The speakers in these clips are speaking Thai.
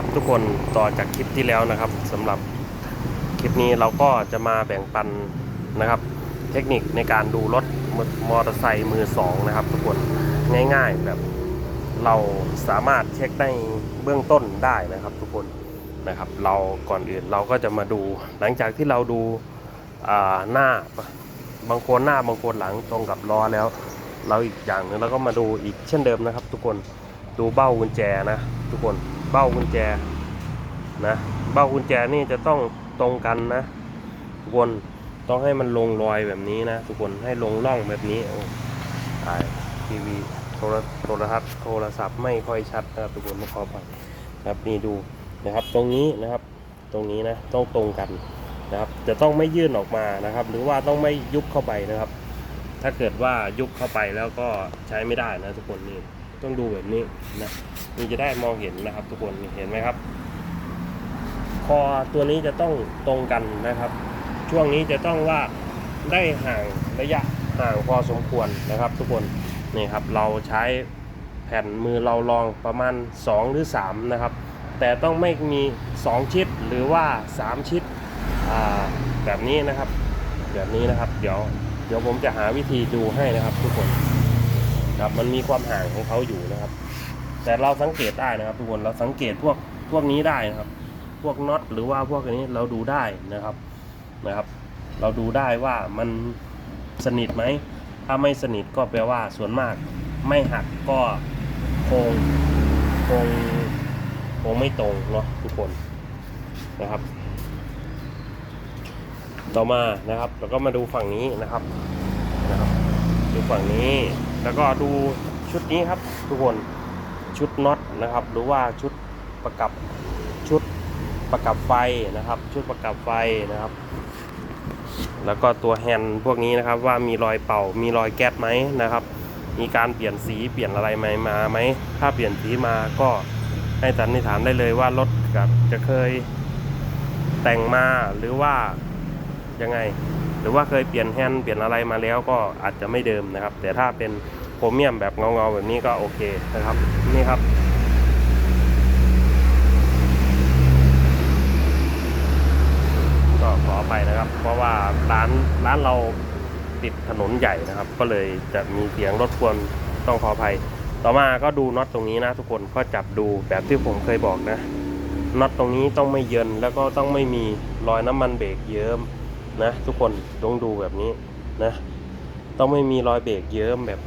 ครับ ทุกคนต่อจากคลิปที่แล้วนะครับสำหรับคลิปนี้เราก็จะมาแบ่งปันนะครับ เทคนิคในการดูรถมอเตอร์ไซค์มือสองนะครับ ทุกคนง่ายๆแบบเราสามารถเช็คได้เบื้องต้นได้นะครับ ทุกคนนะครับ เราก่อนอื่นเราก็จะมาดูหลังจากที่เราดูาหน้าบางคนหน้าบางคนหลังตรงกับล้อแล้ว เราอีกอย่างหนึงเราก็มาดูอีกเช่นเดิมนะครับ ทุกคนดูเบ้ากุญแจนะ ทุกคน เบ้ากุญแจนะเบ้ากุญแจนี่จะต้องตรงกันนะทุกคนต้องให้มันลงรอยแบบนี้นะทุกคนให้ลงร่องแบบนี้โอ้ถ่ายทีวีโทรโทรทัศน์โทรศัพท์ไม่ค่อยชัดนะครับทุกคนไม่ขอไปนะครับนี่ดูนะครับตรงนี้นะครับตรงนี้นะต้องตรงกันนะครับจะต้องไม่ยื่นออกมานะครับ หรือว่าต้องไม่ยุบเข้าไปนะครับ ถ้าเกิดว่ายุบเข้าไปแล้วก็ใช้ไม่ได้นะทุกคนนี่ ต้องดูแบบนี้นะนี่จะได้มองเห็นนะครับ ทุกคนเห็นไหมครับ คอตัวนี้จะต้องตรงกันนะครับ ช่วงนี้จะต้องว่าได้ห่างระยะห่างพอสมควรนะครับ ทุกคนนี่ครับเราใช้แผ่นมือเราลองประมาณ 2 หรือ 3 นะครับ แต่ต้องไม่มี 2 ชิดหรือว่า 3 ชิดแบบนี้นะครับ แบบนี้นะครับ เดี๋ยวเดี๋ยวผมจะหาวิธีดูให้นะครับทุกคน ครับ มันมีความห่างของเขาอยู่นะครับ แต่เราสังเกตได้นะครับ ทุกคนเราสังเกตพวกพวกนี้ได้นะครับ พวกน็อตหรือว่าพวกอันนี้เราดูได้นะครับนะครับ เราดูได้ว่ามันสนิทไหมถ้าไม่สนิทก็แปลว่าส่วนมากไม่หักก็คงคงคงไม่ตรงเนาะทุกคนนะครับ ต่อมานะครับแล้วก็มาดูฝั่งนี้นะครับนะครับ ดูฝั่งนี้ แล้วก็ดูชุดนี้ครับทุกคนชุดน็อตนะครับ หรือว่าชุดประกับชุดประกับไฟนะครับ ชุดประกับไฟนะครับ แล้วก็ตัวแฮนด์พวกนี้นะครับว่ามีรอยเป่ามีรอยแก๊สไหมนะครับ มีการเปลี่ยนสีเปลี่ยนอะไรไหมมาไหมถ้าเปลี่ยนสีมาก็ให้สันนิษฐานได้เลยว่ารถกับจะเคยแต่งมาหรือว่ายังไง หรือว่าเคยเปลี่ยนแฮนด์เปลี่ยนอะไรมาแล้วก็อาจจะไม่เดิมนะครับ แต่ถ้าเป็นโครเมียมแบบเงาๆแบบนี้ก็โอเคนะครับนี่ครับก็ขอไปนะครับ เพราะว่าร้านร้านเราติดถนนใหญ่นะครับ ก็เลยจะมีเสียงรถกวนต้องขออภัย ต่อมาก็ดูน็อตตรงนี้นะทุกคนก็จับดูแบบที่ผมเคยบอกนะน็อตตรงนี้ต้องไม่เยินแล้วก็ต้องไม่มีรอยน้ำมันเบรกเยิ้ม นะทุกคนต้องดูแบบนี้นะ ต้องไม่มีรอยเบรกเยิ้มแบบ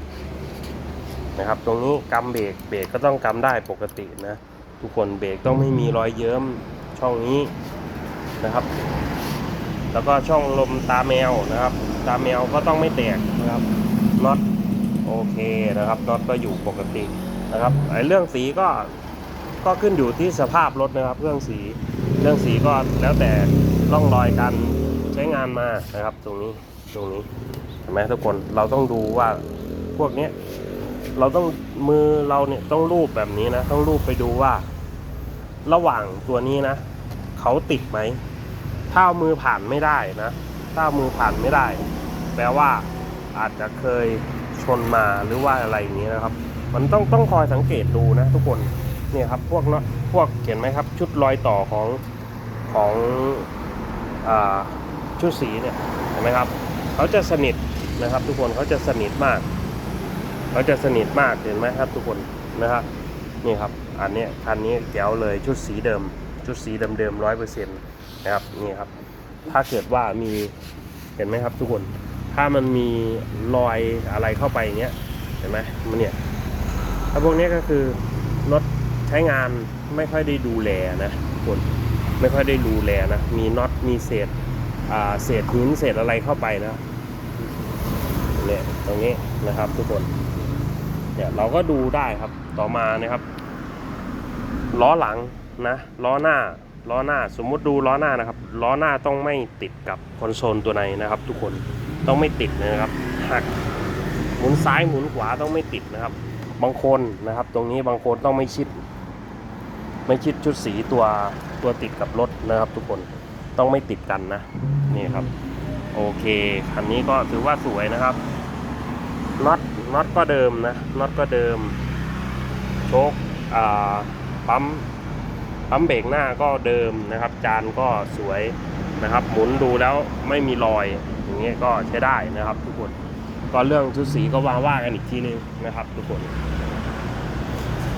นะครับ ตรงนี้กำเบรกเบรกก็ต้องกำได้ปกตินะ ทุกคนเบรกต้องไม่มีรอยเยิ้มช่องนี้นะครับ แล้วก็ช่องลมตาแมวนะครับ ตาแมวก็ต้องไม่แตกนะครับน็อตโอเคนะครับน็อตก็อยู่ปกตินะครับไอ้เรื่องสีก็ก็ขึ้นอยู่ที่สภาพรถนะครับ เรื่องสีเรื่องสีก็แล้วแต่ร่องรอยการ ช้งานมานะครับ ตรงนี้ตรงนี้เห็นไหมทุกคนเราต้องดูว่าพวกเนี้ยเราต้องมือเราเนี่ยต้องรูปแบบนี้นะ ต้องรูปไปดูว่า ระหว่างตัวนี้นะเขาติดไหมถ้ามือผ่านไม่ได้นะถ้ามือผ่านไม่ได้ แปลว่าอาจจะเคยชนมาหรือว่าอะไรอย่างนี้นะครับ มันต้องต้องคอยสังเกตดูนะ ทุกคนเนี่ยครับพวกเนาะพวกเห็นไหมครับ ชุดรอยต่อของของอ่า ชุดสีเนี่ยเห็นไหมครับเขาจะสนิทนะครับทุกคนเขาจะสนิทมากเขาจะสนิทมากเห็นไหมครับทุกคนนะครับนี่ครับอันนี้คันนี้แก้วเลยชุดสีเดิม ชุดสีเดิมๆร้อยเปอร์เซ็นต์นะครับนี่ครับ ถ้าเกิดว่ามีเห็นไหมครับทุกคนถ้ามันมีรอยอะไรเข้าไปอย่างเงี้ยเห็นไหมมันเนี่ยถ้าพวกนี้ก็คือรถใช้งานไม่ค่อยได้ดูแลนะทุกคนไม่ค่อยได้ดูแลนะมีน็อตมีเศษ เศษหินเศษอะไรเข้าไปนะเนี่ยตรงนี้นะครับทุกคนเนี่ยเราก็ดูได้ครับต่อมานะครับล้อหลังนะล้อหน้าล้อหน้าสมมุติดูล้อหน้านะครับล้อหน้าต้องไม่ติดกับคอนโซลตัวในนะครับ ทุกคนต้องไม่ติดนะครับหักหมุนซ้ายหมุนขวาต้องไม่ติดนะครับ บางคนนะครับ ตรงนี้บางคนต้องไม่ชิด ไม่ชิดชุดสีตัวตัวติดกับรถนะครับ ทุกคน ต้องไม่ติดกันนะ นี่ครับ โอเคคันนี้ก็ถือว่าสวยนะครับน็อตน็อตก็เดิมนะน็อตก็เดิม โชคอ่าปั๊มปั๊มเบรกหน้าก็เดิมนะครับ จานก็สวยนะครับ หมุนดูแล้วไม่มีรอยอย่างเงี้ยก็ใช้ได้นะครับ ทุกคนก็เรื่องชุดสีก็วางว่ากันอีกทีนึงนะครับ ทุกคน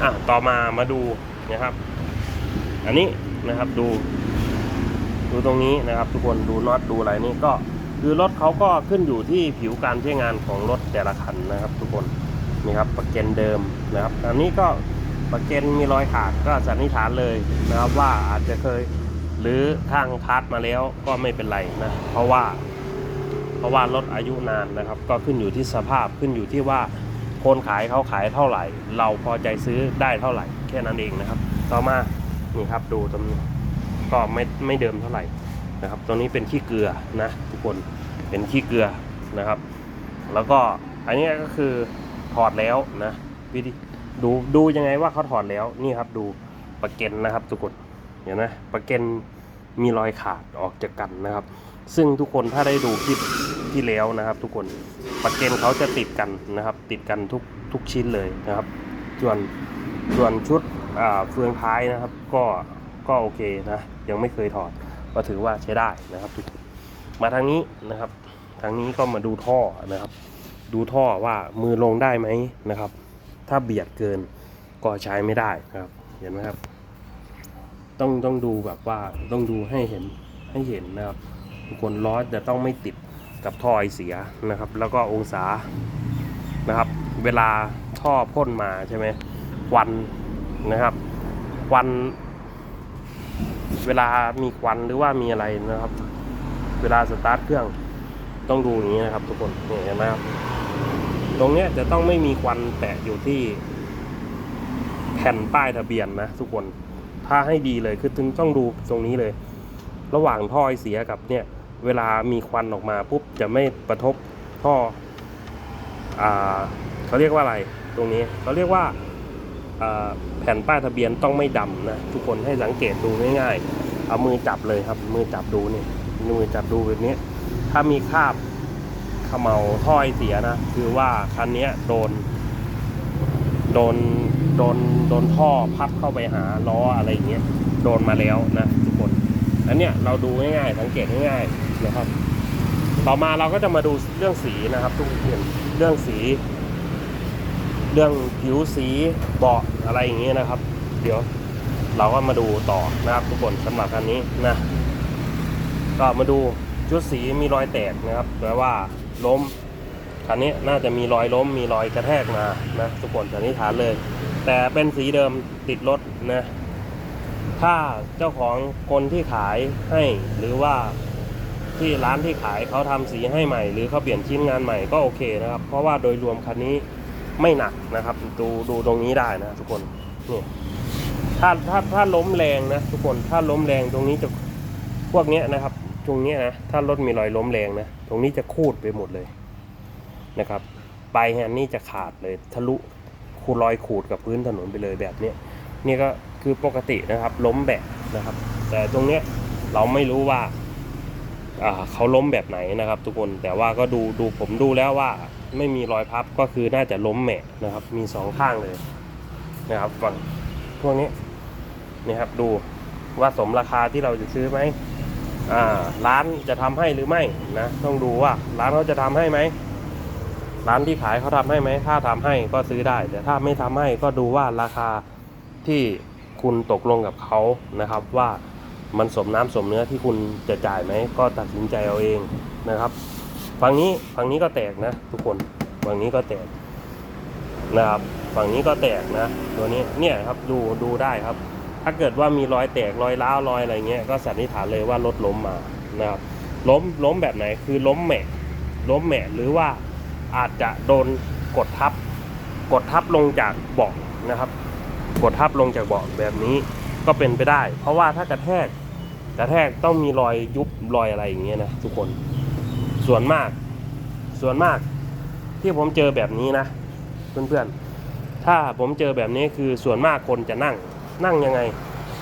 อะต่อมามาดูนะครับ อันนี้นะครับดู ดูตรงนี้นะครับ ทุกคนดูน็อตดูอะไรนี่ก็คือรถเขาก็ขึ้นอยู่ที่ผิวการใช้งานของรถแต่ละคันนะครับ ทุกคนนี่ครับประเกนเดิมนะครับอันนี้ก็ประเกนมีรอยขาดก็สันนิษฐานเลยนะครับว่าอาจจะเคยหรือทางพาร์ทมาแล้วก็ไม่เป็นไรนะเพราะว่าเพราะว่ารถอายุนานนะครับ ก็ขึ้นอยู่ที่สภาพขึ้นอยู่ที่ว่าคนขายเขาขายเท่าไหร่ เราพอใจซื้อได้เท่าไหร่ แค่นั้นเองนะครับ ต่อมานี่ครับดูตรงนี้ ก็ไม่ไม่เดิมเท่าไหร่นะครับ ตัวนี้เป็นขี้เกลือนะทุกคนเป็นขี้เกลือนะครับ แล้วก็อันนี้ก็คือถอดแล้วนะวิธีดูดูยังไงว่าเขาถอดแล้วนี่ครับดูประเก็นนะครับทุกคนเห็นไหมประเก็นมีรอยขาดออกจากกันนะครับ ซึ่งทุกคนถ้าได้ดูคลิปที่แล้วนะครับ ทุกคนประเก็นเขาจะติดกันนะครับ ติดกันทุกทุกชิ้นเลยนะครับ ส่วนส่วนชุดเฟืองท้ายนะครับ ก็ ก็โอเคนะ ยังไม่เคยถอด ก็ถือว่าใช้ได้นะครับทุกคนมาทางนี้นะครับ ทางนี้ก็มาดูท่อนะครับ ดูท่อว่ามือลงได้ไหมนะครับ ถ้าเบียดเกินก็ใช้ไม่ได้นะครับ เห็นไหมครับ ต้องต้องดูแบบว่าต้องดูให้เห็นให้เห็นนะครับทุกคนล้อจะต้องไม่ติดกับท่อไอเสียนะครับ แล้วก็องศานะครับ เวลาท่อพ่นมาใช่ไหมควันนะครับควัน เวลามีควันหรือว่ามีอะไรนะครับ เวลาสตาร์ทเครื่องต้องดูอย่างนี้นะครับทุกคนนี่เห็นไหมครับ ตรงเนี้ยจะต้องไม่มีควันแปะอยู่ที่ แผ่นป้ายทะเบียนนะทุกคนถ้าให้ดีเลยคือถึงต้องดูตรงนี้เลย ระหว่างท่อไอเสียกับเนี่ย เวลามีควันออกมาปุ๊บจะไม่กระทบท่ออ่าเขาเรียกว่าอะไร ตรงนี้เขาเรียกว่าอ่า แผ่นป้ายทะเบียนต้องไม่ดำนะทุกคนให้สังเกตดูง่ายๆ เอามือจับเลยครับ มือจับดูนี่มือจับดูแบบนี้ ถ้ามีคราบเขมเหลาท่อไอเสียนะ คือว่าคันนี้โดน โดนโดนโดนท่อพัดเข้าไปหาล้ออะไรอย่างเงี้ยโดนมาแล้วนะทุกคนอันเนี้ยเราดูง่ายๆ สังเกตง่ายๆนะครับ ต่อมาเราก็จะมาดูเรื่องสีนะครับ ทุกคนเรื่องสี เรื่องผิวสีเบาะอะไรอย่างเงี้ยนะครับ เดี๋ยวเราก็มาดูต่อนะครับทุกคนสำหรับคันนี้นะก็มาดูชุดสีมีรอยแตกนะครับแปลว่าล้มคันนี้น่าจะมีรอยล้มมีรอยกระแทกมานะทุกคนสันนิษฐานเลย แต่เป็นสีเดิมติดรถนะถ้าเจ้าของคนที่ขายให้หรือว่าที่ร้านที่ขายเขาทำสีให้ใหม่ หรือเขาเปลี่ยนชิ้นงานใหม่ก็โอเคนะครับ เพราะว่าโดยรวมคันนี้ ไม่หนักนะครับ ดูดูตรงนี้ได้นะทุกคนนี่ถ้าถ้าถ้าล้มแรงนะทุกคนถ้าล้มแรงตรงนี้จะพวกเนี้ยนะครับตรงเนี้ยนะถ้ารถมีรอยล้มแรงนะตรงนี้จะคูดไปหมดเลยนะครับปลายแฮนด์นี่จะขาดเลยทะลุคูรอยขูดกับพื้นถนนไปเลยแบบเนี้ยนี่ก็คือปกตินะครับ ล้มแบะนะครับ แต่ตรงเนี้ยเราไม่รู้ว่าอ่าเขาล้มแบบไหนนะครับ ทุกคนแต่ว่าก็ดูดูผมดูแล้วว่า ไม่มีรอยพับก็คือน่าจะล้มแหมะนะครับ มีสองข้างเลยนะครับฝั่งพวกนี้นี่ครับดูว่าสมราคาที่เราจะซื้อไหมอ่าร้านจะทำให้หรือไม่นะต้องดูว่าร้านเขาจะทำให้ไหมร้านที่ขายเขาทำให้ไหมถ้าทำให้ก็ซื้อได้ แต่ถ้าไม่ทำให้ก็ดูว่าราคาที่คุณตกลงกับเขานะครับว่ามันสมน้ำสมเนื้อที่คุณจะจ่ายไหมก็ตัดสินใจเอาเองนะครับ ฝั่งนี้ฝั่งนี้ก็แตกนะ ทุกคนฝั่งนี้ก็แตกนะครับฝั่งนี้ก็แตกนะ ตัวนี้เนี่ยครับดูดูได้ครับ ถ้าเกิดว่ามีรอยแตกรอยร้าวรอยอะไรเงี้ยก็สันนิษฐานเลยว่ารถล้มมานะครับล้มล้มแบบไหนคือล้มแหมะล้มแหมะหรือว่าอาจจะโดนกดทับ กดทับลงจากเบาะนะครับ กดทับลงจากเบาะแบบนี้ก็เป็นไปได้ เพราะว่าถ้ากระแทกกระแทกต้องมีรอยยุบรอยอะไรอย่างเงี้ยนะทุกคน ส่วนมาก ส่วนมากที่ผมเจอแบบนี้นะ เพื่อนๆ ถ้าผมเจอแบบนี้คือส่วนมากคนจะนั่ง นั่งยังไง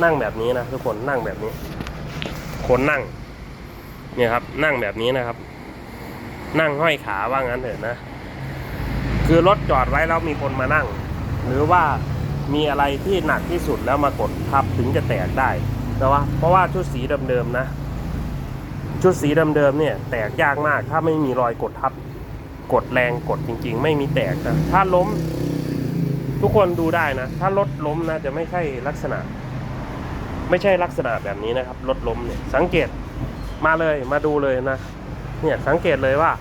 นั่งแบบนี้นะทุกคนนั่งแบบนี้ คนนั่ง เนี่ยครับ นั่งแบบนี้นะครับ นั่งห้อยขาว่างั้นเถอะนะ คือรถจอดไว้แล้วมีคนมานั่ง หรือว่ามีอะไรที่หนักที่สุดแล้วมากดทับถึงจะแตกได้นะวะเพราะว่าชุดสีเดิมๆนะ ชุดสีเดิมๆเนี่ย แตกยากมาก ถ้าไม่มีรอยกดทับ กดแรงกดจริง ๆ ไม่มีแตกนะถ้าล้ม ทุกคนดูได้นะ ถ้ารถล้มนะจะไม่ใช่ลักษณะ ไม่ใช่ลักษณะแบบนี้นะครับ รถล้มเนี่ย สังเกตมาเลยมาดูเลยนะ เนี่ยสังเกตเลยว่า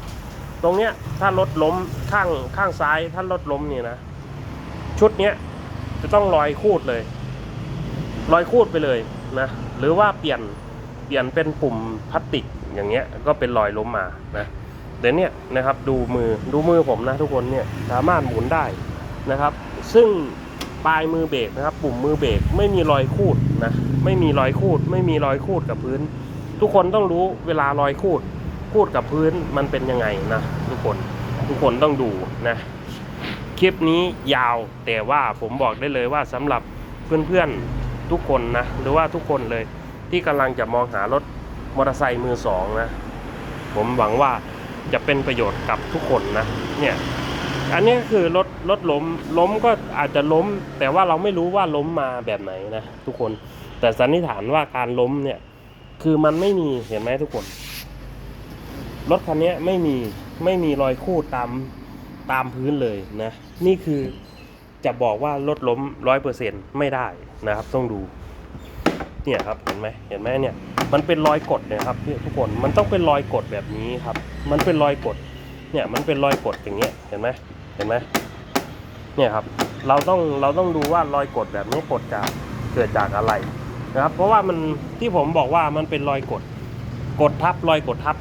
ตรงเนี้ยถ้ารถล้มข้างข้างซ้าย ถ้ารถล้มเนี่ยนะ ชุดเนี้ยจะต้องลอยคูดเลยลอยคูดไปเลยนะ หรือว่าเปลี่ยน เปลี่ยนเป็นปุ่มพลาสติกอย่างเงี้ยก็เป็นรอยล้มมานะเดี๋ยวเนี้ยนะครับดูมือดูมือผมนะทุกคนเนี่ยสามารถหมุนได้นะครับ ซึ่งปลายมือเบรกนะครับ ปุ่มมือเบรกไม่มีรอยคูดนะไม่มีรอยคูด ไม่มีรอยคูดกับพื้น ทุกคนต้องรู้เวลารอยคูดคูดกับพื้นมันเป็นยังไงนะทุกคนทุกคนต้องดูนะคลิปนี้ยาวแต่ว่าผมบอกได้เลยว่าสำหรับเพื่อนๆทุกคนนะหรือว่าทุกคนเลย ที่กำลังจะมองหารถมอเตอร์ไซค์มือสองนะ ผมหวังว่าจะเป็นประโยชน์กับทุกคนนะ เนี่ย อันนี้คือรถรถล้มล้มก็อาจจะล้ม แต่ว่าเราไม่รู้ว่าล้มมาแบบไหนนะทุกคน แต่สันนิษฐานว่าการล้มเนี่ย คือมันไม่มีเห็นไหมทุกคน รถคันนี้ไม่มีไม่มีรอยคูดตามตามพื้นเลยนะ นี่คือจะบอกว่ารถล้มร้อยเปอร์เซ็นไม่ได้นะครับ ต้องดู เนี่ยครับเห็นไหมเห็นไหมเนี่ยมันเป็นรอยกดนะครับพี่ทุกคนมันต้องเป็นรอยกดแบบนี้ครับ มันเป็นรอยกดเนี่ยมันเป็นรอยกดอย่างเงี้ยเห็นไหมเห็นไหมเนี่ยครับเราต้องเราต้องดูว่ารอยกดแบบนี้กดจากเกิดจากอะไรนะครับ เพราะว่ามันที่ผมบอกว่ามันเป็นรอยกด กดทับรอยกดทับ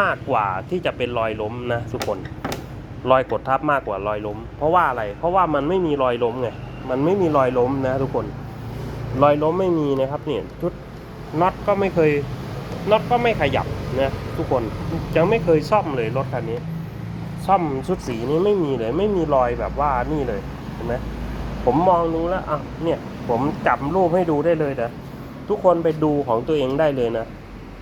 มากกว่าที่จะเป็นรอยล้มนะทุกคนรอยกดทับมากกว่ารอยล้ม เพราะว่าอะไร เพราะว่ามันไม่มีรอยล้มไงมันไม่มีรอยล้มนะทุกคน รอยล้มไม่มีนะครับเนี่ยชุดน็อตก็ไม่เคยน็อตก็ไม่ขยับนะทุกคนยังไม่เคยซ่อมเลยรถคันนี้ ซ่อมชุดสีนี้ไม่มีเลย ไม่มีรอยแบบว่านี่เลยเห็นไหมผมมองดูแล้วอะเนี่ยผมจับรูปให้ดูได้เลยนะทุกคนไปดูของตัวเองได้เลยนะ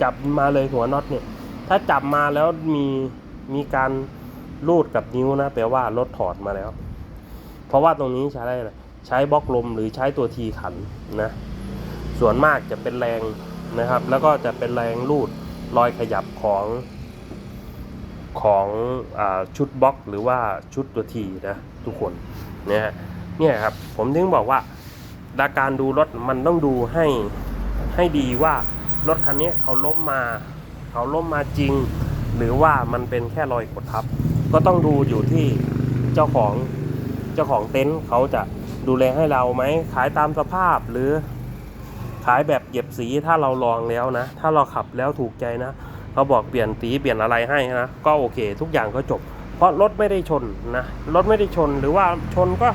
จับมาเลยหัวน็อตเนี่ย ถ้าจับมาแล้วมีมีการรูดกับนิ้วนะแปลว่ารถถอดมาแล้ว เพราะว่าตรงนี้ใช้อะไร ใช้บล็อกลมหรือใช้ตัวทีขันนะส่วนมากจะเป็นแรงนะครับ แล้วก็จะเป็นแรงรูดรอยขยับของของอชุดบล็อกหรือว่าชุดตัวทีนะทุกคนเนี่ยฮะเนี่ยครับผมถึงบอกว่าดาการดูรถมันต้องดูให้ให้ดีว่ารถคันนี้เขาล้มมาเขาล้มมาจริง หรือว่ามันเป็นแค่รอยกดทับ ก็ต้องดูอยู่ที่เจ้าของเจ้าของเต็นท์เขาจะ ดูแลให้เราไหมขายตามสภาพหรือขายแบบเหยียบสีถ้าเราลองแล้วนะ ถ้าเราขับแล้วถูกใจนะเขาบอกเปลี่ยนสีเปลี่ยนอะไรให้นะก็โอเค ทุกอย่างก็จบ เพราะรถไม่ได้ชนนะรถไม่ได้ชนหรือว่าชนก็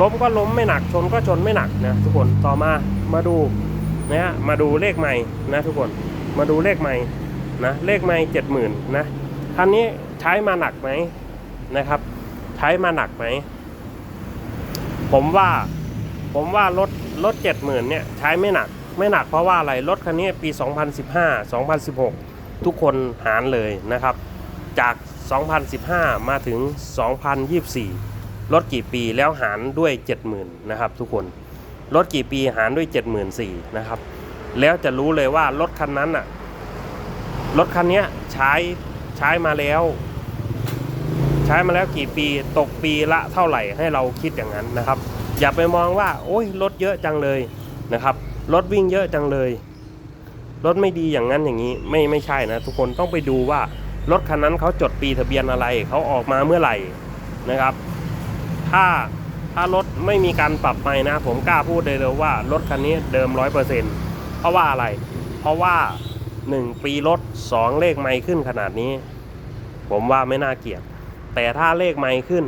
ล้มก็ล้มไม่หนักชนก็ชนไม่หนักนะทุกคนต่อมามาดูนะฮะมาดูเลขใหม่นะทุกคนมาดูเลขใหม่นะเลขใหม่เจ็ดหมื่นนะคันนี้ใช้มาหนักไหมนะครับ ใช้มาหนักไหม ผมว่า ผมว่ารถรถเจ็ดหมื่นเนี่ยใช้ไม่หนัก ไม่หนักเพราะว่าอะไร รถคันนี้ปี 2015 2016 ทุกคนหารเลยนะครับ จาก 2015 มาถึง 2024 รถกี่ปีแล้วหารด้วย 70,000นะครับทุกคน รถกี่ปีหารด้วย 74,000นะครับ แล้วจะรู้เลยว่ารถคันนั้นอะรถคันนี้ใช้ใช้มาแล้ว ช้มาแล้วกี่ปีตกปีละเท่าไหร่ให้เราคิดอย่างนั้นนะครับ อย่าไปมองว่า โอ้ยรถเยอะจังเลยนะครับรถวิ่งเยอะจังเลยรถไม่ดีอย่างนั้นอย่างนี้ไม่ไม่ใช่นะ ทุกคนต้องไปดูว่ารถคันนั้นเขาจดปีทะเบียนอะไรเขาออกมาเมื่อไหร่นะครับ ถ้าถ้ารถไม่มีการปรับใหม่นะ ผมกล้าพูดเลยเลยว่ารถคันนี้เดิมร้อยเปอร์เซ็นต์เพราะว่าอะไร เพราะว่าหนึ่งปีรถสองเลขไม่ขึ้นขนาดนี้ ผมว่าไม่น่าเกลียด แต่ถ้าเลขไม่ขึ้น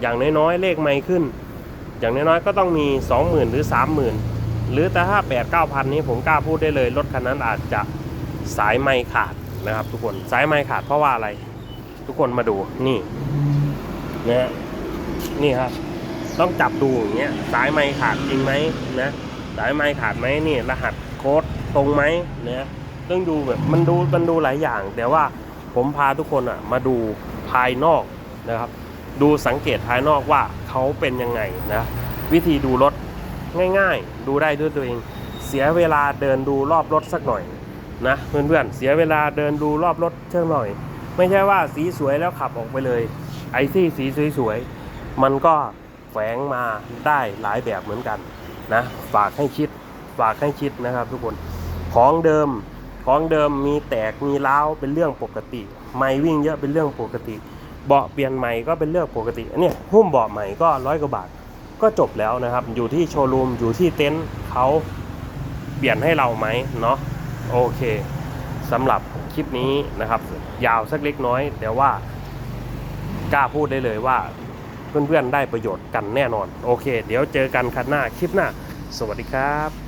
อย่างน้อยๆ เลขไม่ขึ้น อย่างน้อยๆ ก็ต้องมี 20,000 หรือ 30,000 หรือแต่ถ้า8 9 0 0 นี้ผมกล้าพูดได้เลย รถคันนั้นอาจจะสายไม่ขาดนะครับ ทุกคนสายไม่ขาดเพราะว่าอะไร ทุกคนมาดูนี่นะฮะนี่ครับ ต้องจับดูอย่างเงี้ยสายไม่ขาดจริงไหมนะสายไม่ขาดไหมนี่ รหัสโค้ดตรงไหมเนี่ยต้องดูแบบมันดูมันดูหลายอย่าง แต่ว่าผมพาทุกคนอะมาดู ภายนอกนะครับ ดูสังเกตภายนอกว่าเขาเป็นยังไงนะวิธีดูรถง่ายๆ ดูได้ด้วยตัวเอง เสียเวลาเดินดูรอบรถสักหน่อยนะเพื่อนๆเสียเวลาเดินดูรอบรถเช่หน่อย ไม่ใช่ว่าสีสวยแล้วขับออกไปเลย ไอ้ที่สีสวยๆมันก็แฝงมาได้หลายแบบเหมือนกันนะฝากให้คิดฝากให้คิดนะครับทุกคนของเดิมของเดิมมีแตกมีร้าวเป็นเรื่องปกติ ไม่วิ่งเยอะเป็นเรื่องปกติ เบาะเปลี่ยนใหม่ก็เป็นเรื่องปกติเนี่ยหุ้มเบาะใหม่ก็ร้อยกว่าบาทก็จบแล้วนะครับ อยู่ที่โชว์รูมอยู่ที่เต็นท์เขาเปลี่ยนให้เราไหมเนาะโอเคสำหรับคลิปนี้นะครับ ยาวสักเล็กน้อย แต่ว่ากล้าพูดได้เลยว่า เพื่อนๆได้ประโยชน์กันแน่นอน โอเค เดี๋ยวเจอกันคันหน้าคลิปหน้า สวัสดีครับ